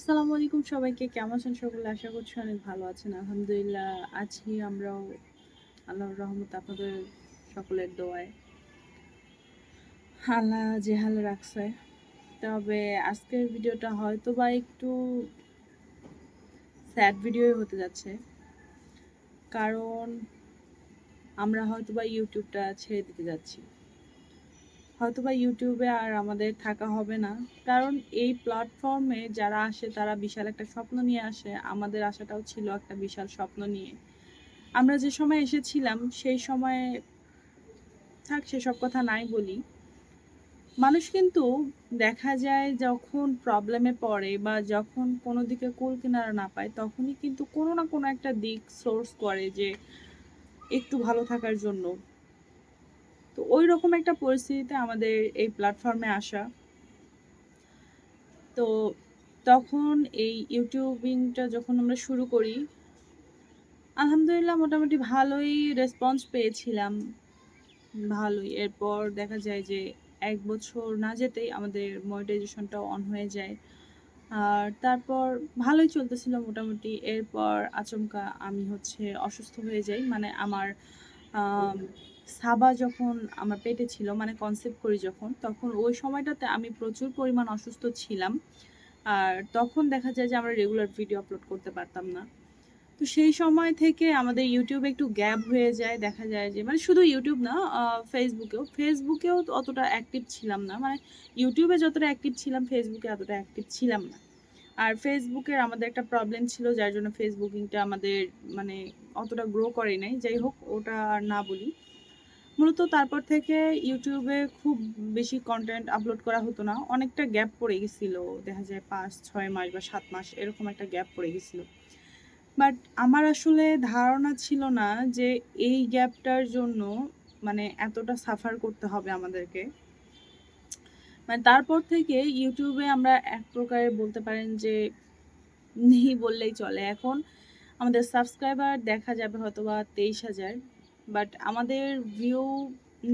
আসসালামু আলাইকুম সবাইকে। কেমন আছেন সকলে? আশা করছি অনেক ভালো আছেন। আলহামদুলিল্লাহ আছি আমরাও। আল্লাহর রহমত আপনাদের সকলের দোয়ায়। হালা যে হালে রাখছে। তবে আজকের ভিডিওটা হয়তো বা একটু স্যাড ভিডিওই হতে যাচ্ছে। কারণ আমরা হয়তো বা ইউটিউবটা ছেড়ে দিতে যাচ্ছি। হয়তো বা ইউটিউবে আর আমাদের থাকা হবে না। কারণ এই প্ল্যাটফর্মে যারা আসে, তারা বিশাল একটা স্বপ্ন নিয়ে আসে। আমাদের আশাটাও ছিল একটা বিশাল স্বপ্ন নিয়ে। আমরা যে সময় এসেছিলাম, সেই সময়ে থাক, সেসব কথা নাই বলি। মানুষ কিন্তু দেখা যায় যখন প্রবলেমে পড়ে বা যখন কোনো দিকে কুল কিনারা না পায়, তখনই কিন্তু কোনো না কোনো একটা দিক সোর্স করে যে একটু ভালো থাকার জন্য। তো ওই রকম একটা পরিস্থিতিতে আমাদের এই প্ল্যাটফর্মে আসা। তো তখন এই ইউটিউবিংটা যখন আমরা শুরু করি, আলহামদুলিল্লাহ মোটামুটি ভালোই রেসপন্স পেয়েছিলাম। ভালোই। এরপর দেখা যায় যে এক বছর না যেতেই আমাদের মনিটাইজেশনটা অন হয়ে যায়। আর তারপর ভালোই চলতেছিল মোটামুটি। এরপর আচমকা আমি হচ্ছে অসুস্থ হয়ে যাই। মানে আমার সাবা যখন আমার পেটে ছিল মানে কনসেপ্ট করি যখন, তখন ওই সময়টাতে আমি প্রচুর পরিমাণ অসুস্থ ছিলাম। আর তখন দেখা যায় যে আমরা রেগুলার ভিডিও আপলোড করতে পারতাম না। তো সেই সময় থেকে আমাদের ইউটিউবে একটু গ্যাপ হয়ে যায়, দেখা যায় যে মানে শুধু ইউটিউব না ফেসবুকেও ফেসবুকেও অতটা অ্যাক্টিভ ছিলাম না মানে ইউটিউবে যতটা অ্যাক্টিভ ছিলাম ফেসবুকে অতটা অ্যাক্টিভ ছিলাম না। আর ফেসবুকের আমাদের একটা প্রবলেম ছিল, যার জন্য ফেসবুকিংটা আমাদের মানে অতটা গ্রো করে নাই। যাই হোক, ওটা আর না বলি। মূলত তারপর থেকে ইউটিউবে খুব বেশি কন্টেন্ট আপলোড করা হতো না। অনেকটা গ্যাপ পড়ে গেছিল। দেখা যায় পাঁচ, ছয় মাস বা সাত মাস এরকম একটা গ্যাপ পড়ে গেছিল। বাট আমার আসলে ধারণা ছিল না যে এই গ্যাপটার জন্য মানে এতটা সাফার করতে হবে আমাদেরকে। মানে তারপর থেকে ইউটিউবে আমরা এক প্রকারে বলতে পারেন যে নেই বললেই চলে। এখন আমাদের সাবস্ক্রাইবার দেখা যাবে হয়তো বা তেইশ হাজার। বাট আমাদের ভিউ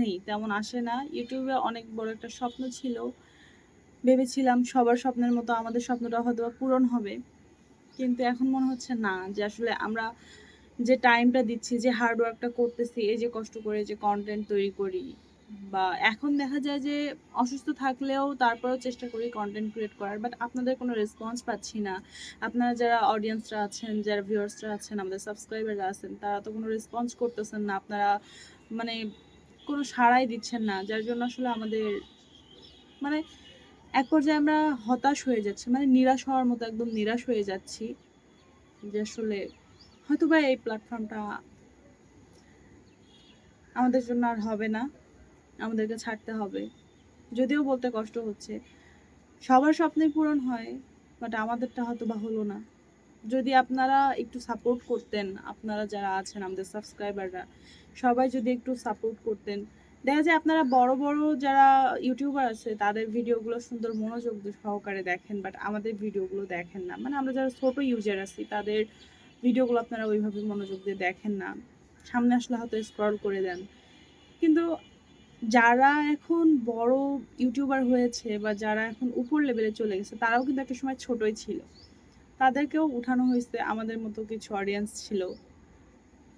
নেই, তেমন আসে না। ইউটিউবে অনেক বড় একটা স্বপ্ন ছিল। ভেবেছিলাম সবার স্বপ্নের মতো আমাদের স্বপ্নটা হয়তো পূরণ হবে। কিন্তু এখন মনে হচ্ছে না যে আসলে আমরা যে টাইমটা দিচ্ছি, যে হার্ডওয়ার্কটা করতেছি, এই যে কষ্ট করে যে কন্টেন্ট তৈরি করি বা এখন দেখা যায় যে অসুস্থ থাকলেও তারপরেও চেষ্টা করি কন্টেন্ট ক্রিয়েট করার বাট আপনাদের কোনো রেসপন্স পাচ্ছি না। আপনারা যারা অডিয়েন্সরা আছেন, যারা ভিউয়ার্সরা আছেন, আমাদের সাবস্ক্রাইবাররা আছেন, তারা তো কোনো রেসপন্স করতেছেন না। আপনারা মানে কোনো সাড়াই দিচ্ছেন না, যার জন্য আসলে আমাদের মানে এক পর্যায়ে আমরা হতাশ হয়ে যাচ্ছি মানে নিরাশ হওয়ার মতো একদম নিরাশ হয়ে যাচ্ছি যে আসলে হয়তো বা এই প্ল্যাটফর্মটা আমাদের জন্য আর হবে না। আমাদেরকে ছাড়তে হবে। যদিও বলতে কষ্ট হচ্ছে। সবার স্বপ্নে পূরণ হয় বাট আমাদেরটা হয়তো বা হলো না। যদি আপনারা একটু সাপোর্ট করতেন, আপনারা যারা আছেন, আমাদের সাবস্ক্রাইবাররা সবাই যদি একটু সাপোর্ট করতেন। দেখা যায় আপনারা বড় বড় যারা ইউটিউবার আছে, তাদের ভিডিওগুলো সুন্দর মনোযোগ সহকারে দেখেন বাট আমাদের ভিডিওগুলো দেখেন না। মানে আমরা যারা ছোট ইউজার আছি, তাদের ভিডিওগুলো আপনারা ওইভাবে মনোযোগ দিয়ে দেখেন না। সামনে আসলে হয়তো স্ক্রল করে দেন। কিন্তু যারা এখন বড় ইউটিউবার হয়েছে বা যারা এখন উপর লেভেলে চলে গেছে, তারাও কিন্তু একটা সময় ছোটই ছিল। তাদেরকেও উঠানো হয়েছে আমাদের মতো কিছু অডিয়েন্স ছিল।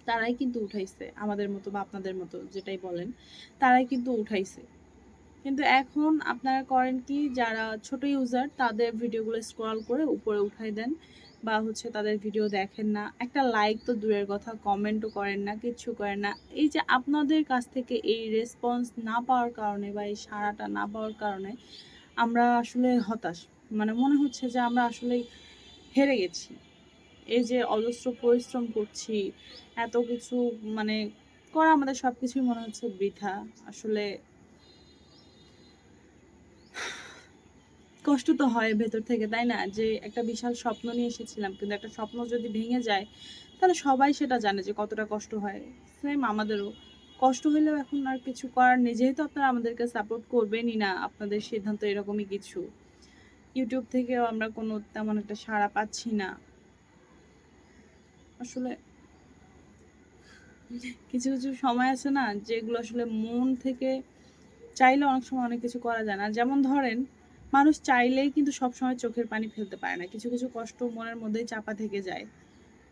তারাই কিন্তু উঠাইছে আমাদের মতো বা আপনাদের মতো যেটাই বলেন, তারাই কিন্তু উঠাইছে। কিন্তু এখন আপনারা করেন কি, যারা ছোট ইউজার তাদের ভিডিওগুলো স্ক্রল করে উপরে উঠাই দেন। বা হচ্ছে তাদের ভিডিও দেখেন না। একটা লাইক তো দূরের কথা কমেন্টও করেন না, কিচ্ছু করেন না। এই যে আপনাদের কাছ থেকে এই রেসপন্স না পাওয়ার কারণে বা এই সাড়াটা না পাওয়ার কারণে আমরা আসলে হতাশ। মানে মনে হচ্ছে যে আমরা আসলে হেরে গেছি। এই যে অজস্র পরিশ্রম করছি, এত কিছু মানে করা আমাদের সব কিছুই মনে হচ্ছে বৃথা। আসলে কষ্ট তো হয় ভেতর থেকে, তাই না? যে একটা বিশাল স্বপ্ন নিয়ে এসেছিলাম, কিন্তু একটা স্বপ্ন যদি ভেঙে যায়, তাহলে সবাই সেটা জানে যে কতটা কষ্ট হয়। সেম আমাদেরও। কষ্ট হইলেও এখন আর কিছু করার নেই। যেহেতু আপনারা আমাদেরকে সাপোর্ট করবেনই না, আপনাদের সিদ্ধান্ত এরকমই কিছু। ইউটিউব থেকেও আমরা কোনো তেমন একটা সাড়া পাচ্ছি না। আসলে কিছু কিছু সময় আছে না, যেগুলো আসলে মন থেকে চাইলে অনেক সময় অনেক কিছু করা যায় না। যেমন ধরেন মানুষ চাইলেই কিন্তু সবসময় চোখের পানি ফেলতে পারে না। কিছু কিছু কষ্ট মনের মধ্যেই চাপা থেকে যায়।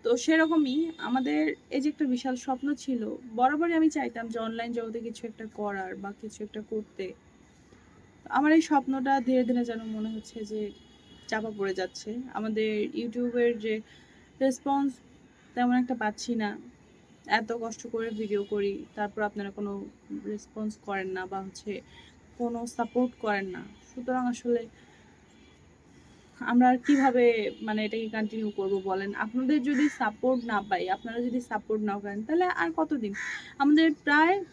তো সেরকমই আমাদের এই যে একটা বিশাল স্বপ্ন ছিল, বরাবরই আমি চাইতাম যে অনলাইন জগতে কিছু একটা করার বা কিছু একটা করতে। আমার এই স্বপ্নটা ধীরে ধীরে যেন মনে হচ্ছে যে চাপা পড়ে যাচ্ছে। আমাদের ইউটিউবের যে রেসপন্স তেমন একটা পাচ্ছি না। এত কষ্ট করে ভিডিও করি, তারপর আপনারা কোনো রেসপন্স করেন না বা হচ্ছে কোনো সাপোর্ট করেন না। সুতরাং আসলে আমরা কীভাবে মানে এটাকে কন্টিনিউ করব বলেন? আপনাদের যদি সাপোর্ট না পাই, আপনারা যদি সাপোর্ট না করেন, তাহলে আর কতদিন? আমাদের প্রায়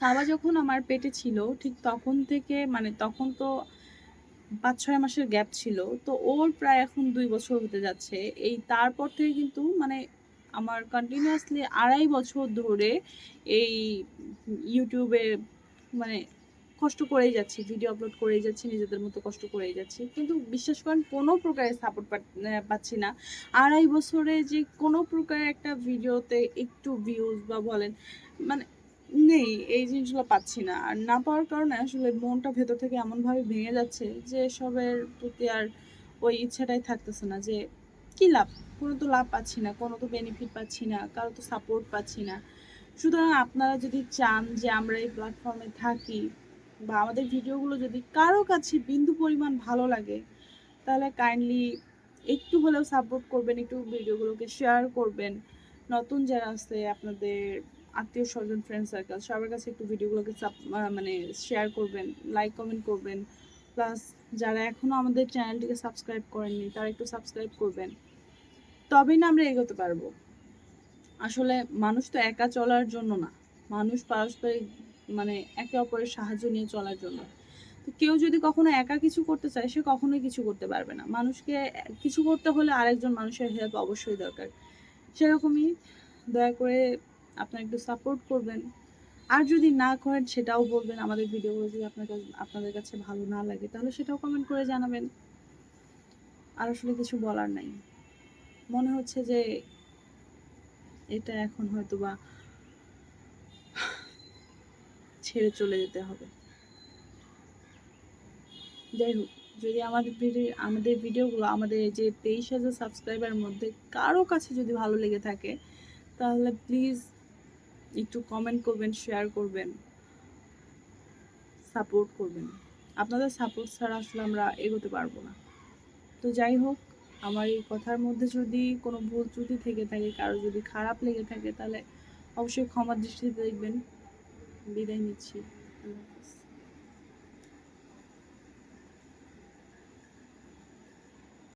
সাবা যখন আমার পেটে ছিল, ঠিক তখন থেকে মানে তখন তো পাঁচ ছয় মাসের গ্যাপ ছিল, তো ওর প্রায় এখন দুই বছর হতে যাচ্ছে। এই তারপর থেকে কিন্তু মানে আমার কন্টিনিউয়াসলি আড়াই বছর ধরে এই ইউটিউবে মানে কষ্ট করেই যাচ্ছি ভিডিও আপলোড করেই যাচ্ছি, নিজেদের মতো কষ্ট করেই যাচ্ছি। কিন্তু বিশ্বাস করেন, কোনো প্রকারের সাপোর্ট পাচ্ছি না। আড়াই বছরে যে কোনো প্রকারের একটা ভিডিওতে একটু ভিউজ বা বলেন মানে নেই, এই জিনিসগুলো পাচ্ছি না। আর না পাওয়ার কারণে আসলে মনটা ভেতর থেকে এমনভাবে ভেঙে যাচ্ছে যে সবের প্রতি আর ওই ইচ্ছাটাই থাকতেছে না যে কি লাভ? কোনো তো লাভ পাচ্ছি না, কোনো তো বেনিফিট পাচ্ছি না, কারও তো সাপোর্ট পাচ্ছি না। সুতরাং আপনারা যদি চান যে আমরা এই প্ল্যাটফর্মে থাকি বা আমাদের ভিডিওগুলো যদি কারও কাছে বিন্দু পরিমাণ ভালো লাগে, তাহলে কাইন্ডলি একটু হলেও সাপোর্ট করবেন, একটু ভিডিওগুলোকে শেয়ার করবেন। নতুন যারা আছে, আপনাদের আত্মীয় স্বজন ফ্রেন্ড সার্কেল সবার কাছে একটু ভিডিওগুলোকে মানে শেয়ার করবেন লাইক কমেন্ট করবেন। প্লাস যারা এখনও আমাদের চ্যানেলটিকে সাবস্ক্রাইব করেননি, তারা একটু সাবস্ক্রাইব করবেন। তবেই না আমরা এগোতে পারব। আসলে মানুষ তো একা চলার জন্য না। মানুষ পারস্পরিক মানে একে অপরের সাহায্য নিয়ে চলার জন্য। কেউ যদি কখনো একা কিছু করতে চায়, সে কখনোই কিছু করতে পারবে না। মানুষকে কিছু করতে হলে আরেকজন মানুষের হেল্প অবশ্যই দরকার। সেরকমই দয়া করে আপনারা একটু সাপোর্ট করবেন। আর যদি না করেন, সেটাও বলবেন আমাদের ভিডিওগুলো যদি আপনার কাছে, আপনাদের কাছে ভালো না লাগে, তাহলে সেটাও কমেন্ট করে জানাবেন। আর আসলে কিছু বলার নাই। মনে হচ্ছে যে এটা এখন হয়তো বা ছেড়ে চলে যেতে হবে। যাই হোক, যদি আমাদের ভিডিও আমাদের ভিডিওগুলো আমাদের যে তেইশ হাজার সাবস্ক্রাইবার মধ্যে কারও কাছে যদি ভালো লেগে থাকে, তাহলে প্লিজ একটু কমেন্ট করবেন শেয়ার করবেন সাপোর্ট করবেন। আপনাদের সাপোর্ট ছাড়া আসলে আমরা এগোতে পারব না। তো যাই হোক, আমার এই কথার মধ্যে যদি কোনো ভুল ত্রুটি থেকে থাকে, কারও যদি খারাপ লেগে থাকে, তাহলে অবশ্যই ক্ষমার দৃষ্টিতে দেখবেন। বিদায় নিচ্ছি। আল্লাহ হাফেজ।